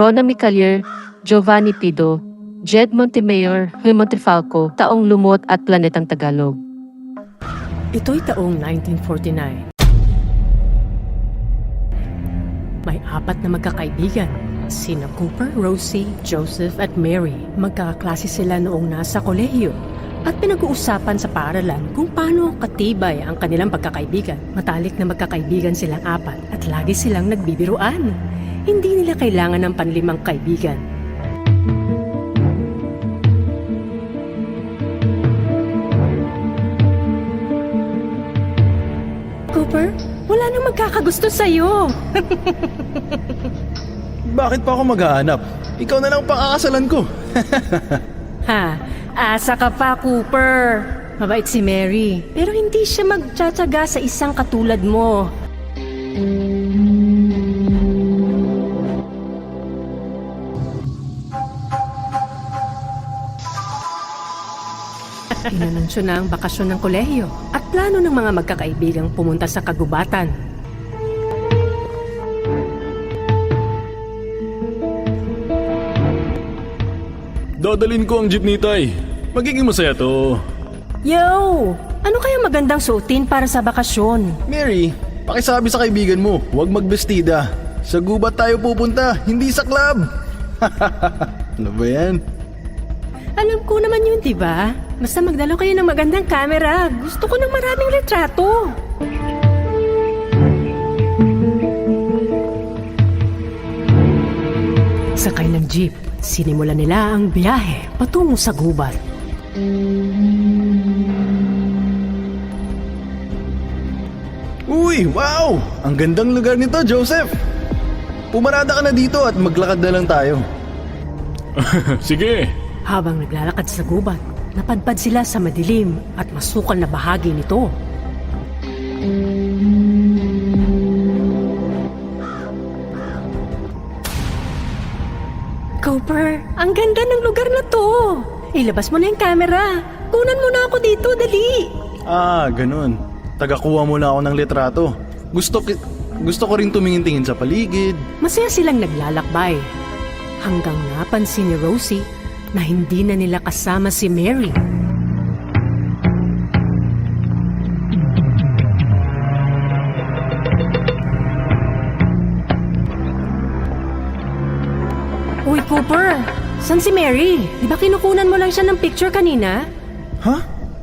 Rona Micalier, Giovanni Pido, Jed Montemayor, Huy Montefalco, Taong Lumot at Planetang Tagalog. Ito'y taong 1949. May apat na magkakaibigan, sina Cooper, Rosie, Joseph at Mary. Magkakaklase sila noong nasa kolehiyo at pinag-uusapan sa paaralan kung paano katibay ang kanilang pagkakaibigan. Matalik na magkakaibigan silang apat at lagi silang nagbibiruan. Hindi nila kailangan ng panlimang kaibigan. Cooper, wala nang magkakagusto sa'yo. Bakit pa ako maghahanap? Ikaw na lang pakakasalan ko. Ha, asa ka pa, Cooper. Mabait si Mary. Pero hindi siya magtsatsaga sa isang katulad mo. Inanunsyo na ang bakasyon ng kolehiyo at plano ng mga magkakaibigang pumunta sa kagubatan. Dadalin ko ang jeepney tay. Magiging masaya to. Yo! Ano kaya magandang suotin para sa bakasyon? Mary, pakisabi sa kaibigan mo, huwag magbestida. Sa gubat tayo pupunta, hindi sa club. ano ba yan? Alam ko naman yun, di ba? Basta magdalo kayo ng magandang camera. Gusto ko ng maraming retrato. Sakay ng jeep, sinimula nila ang biyahe patungo sa gubat. Uy, wow! Ang gandang lugar nito, Joseph. Pumarada ka na dito at maglakad na lang tayo. Sige. Habang naglalakad sa gubat, napadpad sila sa madilim at masukal na bahagi nito. Cooper, ang ganda ng lugar na to. Ilabas mo na yung camera. Kunan mo na ako dito, dali. Ah, ganun. Tagakuha muna ako ng litrato. Gusto, ki- gusto ko rin tumingin-tingin sa paligid. Masaya silang naglalakbay. Hanggang napansin ni Rosie na hindi na nila kasama si Mary. Uy, Cooper! San si Mary? Di ba kinukunan mo lang siya ng picture kanina? Ha?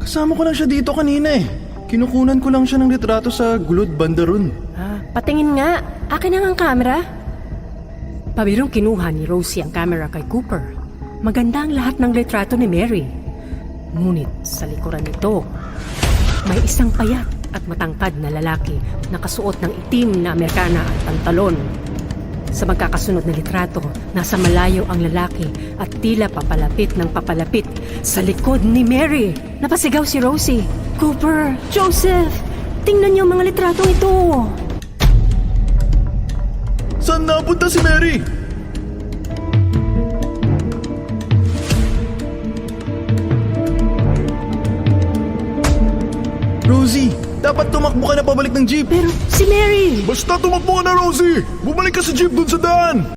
Kasama ko lang siya dito kanina eh. Kinukunan ko lang siya ng litrato sa gulod bandaron. Ah, patingin nga. Akin na nga ang camera. Pabirong kinuha ni Rosie ang camera kay Cooper. Maganda ang lahat ng litrato ni Mary. Ngunit sa likuran nito, may isang payat at matangkad na lalaki nakasuot ng itim na Amerikana at pantalon. Sa magkakasunod na litrato, nasa malayo ang lalaki at tila papalapit ng papalapit sa likod ni Mary. Napasigaw si Rosie. Cooper, Joseph, tingnan niyo ang mga litratong ito. Saan napunta si Mary? Rosie, dapat tumakbo ka na pabalik ng jeep. Pero si Mary! Basta tumakbo ka na, Rosie! Bumalik ka sa jeep dun sa daan!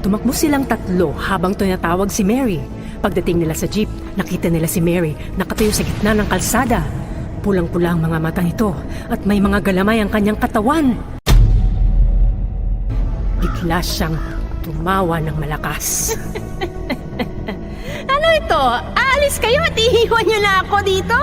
Tumakbo silang tatlo habang tinatawag si Mary. Pagdating nila sa jeep, nakita nila si Mary nakatayo sa gitna ng kalsada. Pulang-pula ang mga mata nito at may mga galamay ang kanyang katawan. Bigla siyang tumawa ng malakas. Ano ito? Aalis kayo at ihiwan niyo na ako dito?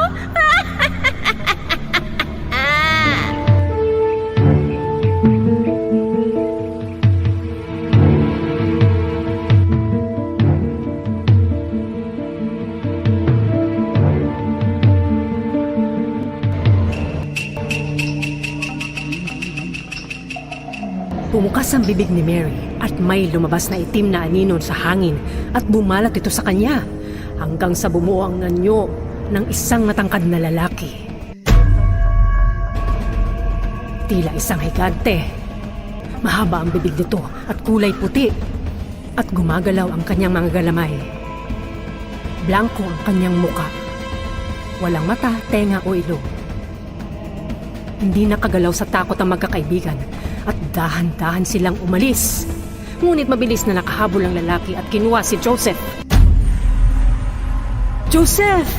Bumukas ang bibig ni Mary at may lumabas na itim na aninon sa hangin at bumalat ito sa kanya hanggang sa bumuo ang anyo ng isang matangkad na lalaki. Tila isang higante. Mahaba ang bibig nito at kulay puti at gumagalaw ang kanyang mga galamay. Blanco ang kanyang muka. Walang mata, tenga o ilong. Hindi nakagalaw sa takot ang magkakaibigan at dahan-dahan silang umalis. Ngunit mabilis na nakahabol ang lalaki at kinuha si Joseph. Joseph!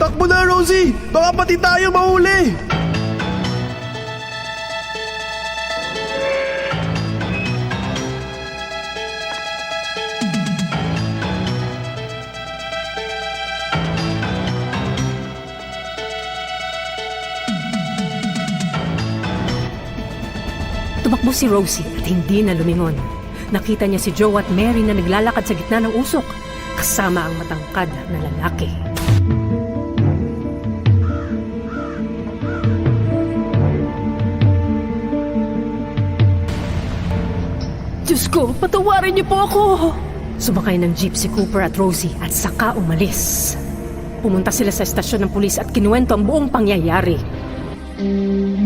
Takbo na, Rosie! Baka pati tayo mahuli! Tumakbo si Rosie at hindi na lumingon. Nakita niya si Joe at Mary na naglalakad sa gitna ng usok kasama ang matangkad na lalaki. Diyos ko, patawarin niyo po ako! Sumakay ng jeep si Cooper at Rosie at saka umalis. Pumunta sila sa estasyon ng pulis at kinuwento ang buong pangyayari. Sige,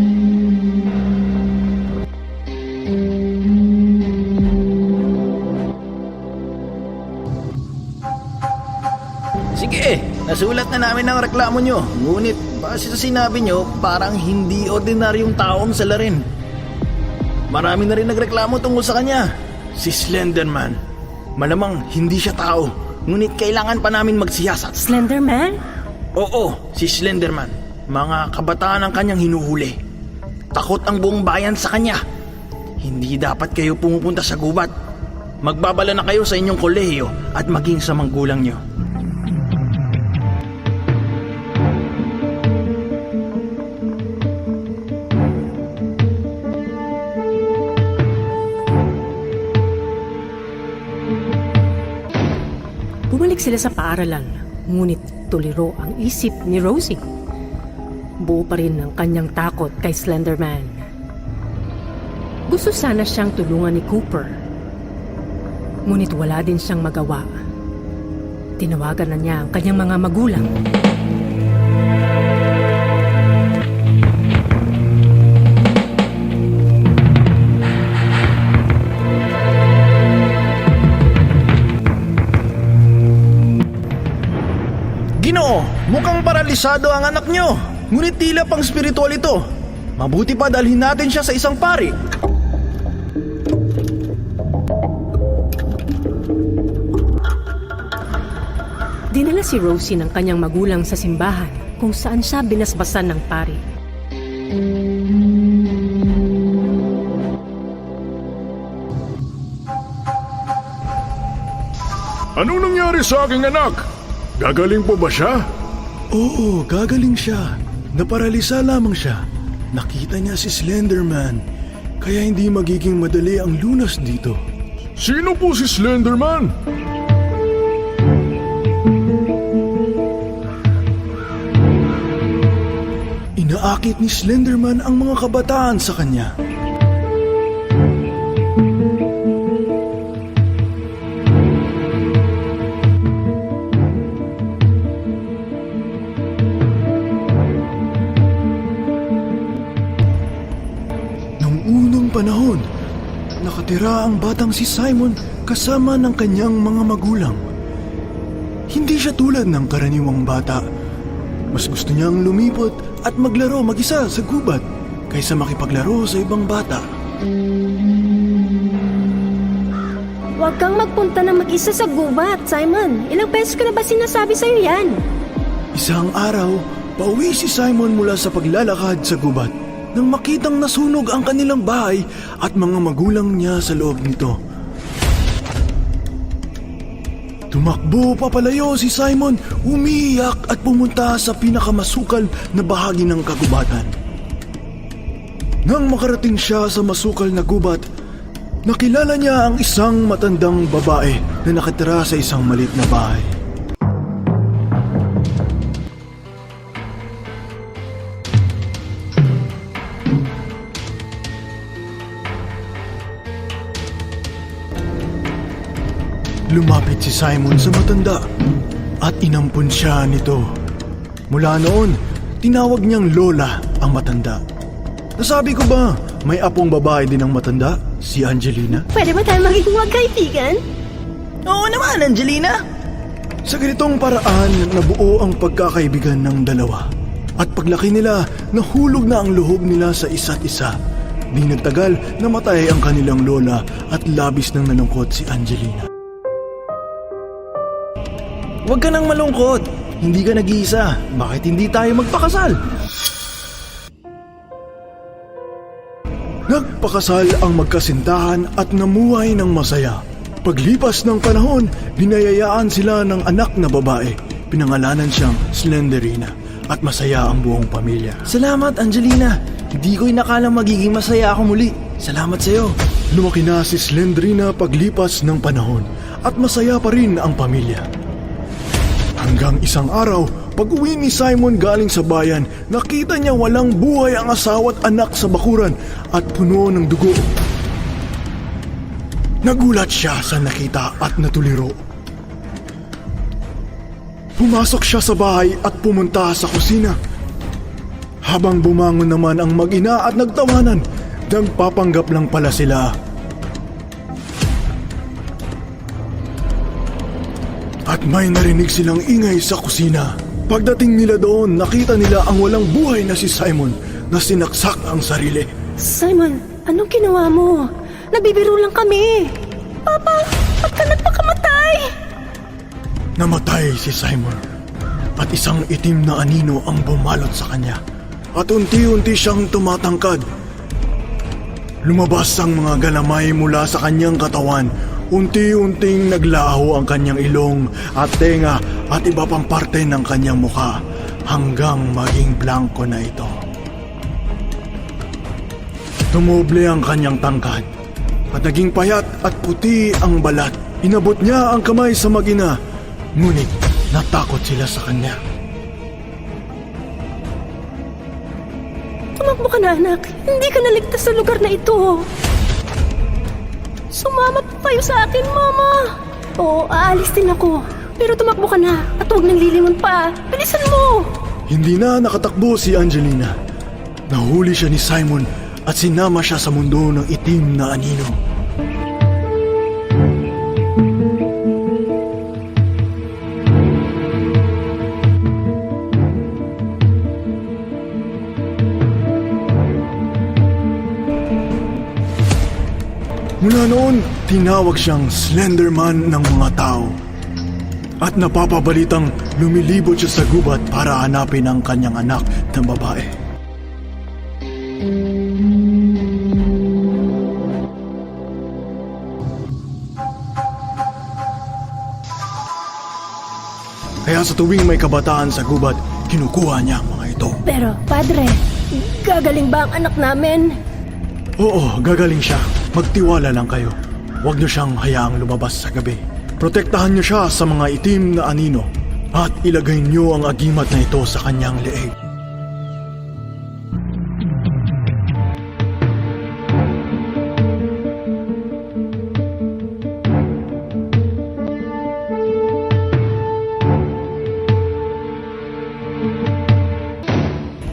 nasulat na namin ang reklamo nyo. Ngunit, base sa sinabi nyo, parang hindi ordinaryong tao ang salarin. Marami na rin nagreklamo tungkol sa kanya. Si Slenderman. Malamang hindi siya tao. Ngunit kailangan pa namin magsiyasat. Slenderman? Oo, si Slenderman. Mga kabataan ang kanyang hinuhuli. Takot ang buong bayan sa kanya. Hindi dapat kayo pumupunta sa gubat. Magbabala na kayo sa inyong kolehiyo at maging sa manggulang nyo. Bumalik sila sa paaralan, ngunit tuliro ang isip ni Rosie. Buo pa rin ang kanyang takot kay Slenderman. Gusto sana siyang tulungan ni Cooper. Ngunit wala din siyang magawa. Tinawagan na niya ang kanyang mga magulang. Ginoo, mukhang paralisado ang anak nyo. Ngunit tila pang spiritual ito. Mabuti pa dalhin natin siya sa isang pari. Dinala si Rosie ng kanyang magulang sa simbahan kung saan siya binasbasan ng pari. Anong nangyari sa aking anak? Gagaling po ba siya? Oo, gagaling siya. Naparalisa lamang siya. Nakita niya si Slenderman. Kaya hindi magiging madali ang lunas dito. Sino po si Slenderman? Inaakit ni Slenderman ang mga kabataan sa kanya. Nakatira ang batang si Simon kasama ng kanyang mga magulang. Hindi siya tulad ng karaniwang bata. Mas gusto niyang lumipot at maglaro mag-isa sa gubat kaysa makipaglaro sa ibang bata. Huwag kang magpunta na mag-isa sa gubat, Simon. Ilang beses ko na ba sinasabi sa'yo yan? Isang araw, Pauwi si Simon mula sa paglalakad sa gubat nang makitang nasunog ang kanilang bahay at mga magulang niya sa loob nito. Tumakbo papalayo si Simon, umiiyak at pumunta sa pinakamasukal na bahagi ng kagubatan. Nang makarating siya sa masukal na gubat, nakilala niya ang isang matandang babae na nakatira sa isang malit na bahay. Lumapit si Simon sa matanda at inampun siya nito. Mula noon, tinawag niyang Lola ang matanda. Nasabi ko ba, may apong babae din ang matanda, si Angelina? Pwede ba tayo maging magkaibigan? Oo naman, Angelina! Sa ganitong paraan, nabuo ang pagkakaibigan ng dalawa. At paglaki nila, nahulog na ang loob nila sa isa't isa. Di nagtagal, namatay ang kanilang lola at labis nang nalungkot si Angelina. Huwag ka nang malungkot. Hindi ka nag-iisa. Bakit hindi tayo magpakasal? Nagpakasal ang magkasintahan at namuhay ng masaya. Paglipas ng panahon, binayayaan sila ng anak na babae. Pinangalanan siyang Slenderina at masaya ang buong pamilya. Salamat, Angelina. Hindi ko inakalang magiging masaya ako muli. Salamat sa'yo. Lumaki na si Slenderina paglipas ng panahon at masaya pa rin ang pamilya. Hanggang isang araw, pag uwi ni Simon galing sa bayan, nakita niya walang buhay ang asawa at anak sa bakuran at puno ng dugo. Nagulat siya sa nakita at natuliro. Pumasok siya sa bahay at pumunta sa kusina. Habang bumangon naman ang mag-ina at nagtawanan, nagpapanggap lang pala sila. At may narinig silang ingay sa kusina. Pagdating nila doon, nakita nila ang walang buhay na si Simon na sinaksak ang sarili. Simon, anong ginawa mo? Nabibiro lang kami. Papa, ba't ka nagpakamatay? Namatay si Simon at isang itim na anino ang bumalot sa kanya at unti-unti siyang tumatangkad. Lumabas ang mga galamay mula sa kanyang katawan. Unti-unting naglaho ang kanyang ilong at tenga at iba pang parte ng kanyang mukha hanggang maging blanco na ito. Tumoble ang kanyang tangkad at naging payat at puti ang balat. Inabot niya ang kamay sa magina, ngunit natakot sila sa kanya. Tumakbo ka na, anak. Hindi ka naligtas sa lugar na ito. Sumama pa kayo sa akin, Mama. Oo, aalis din ako. Pero tumakbo ka na at huwag nang lilingon pa. Bilisan mo! Hindi na nakatakbo si Angelina. Nahuli siya ni Simon at sinama siya sa mundo ng itim na anino. Mula noon, tinawag siyang Slenderman ng mga tao. At napapabalitang lumilibot siya sa gubat para hanapin ang kanyang anak na babae. Kaya sa tuwing may kabataan sa gubat, kinukuha niya ang mga ito. Pero, Padre, gagaling ba ang anak namin? Oo, gagaling siya. Magtiwala lang kayo. Huwag niyo siyang hayaang lumabas sa gabi. Protektahan niyo siya sa mga itim na anino at ilagay niyo ang agimat na ito sa kanyang leeg.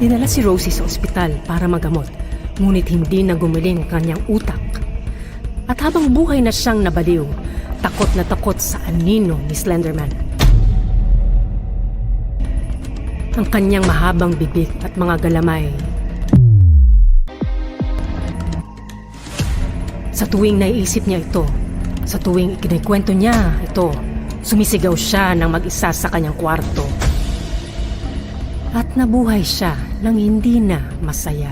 Dinala si Rosie sa ospital para magamot, ngunit hindi na gumiling kanyang utak. At habang buhay na siyang nabaliw, takot na takot sa anino ni Slenderman. Ang kanyang mahabang bibig at mga galamay. Sa tuwing naiisip niya ito, sa tuwing ikinikwento niya ito, sumisigaw siya ng mag-isa sa kanyang kwarto. At nabuhay siya nang hindi na masaya.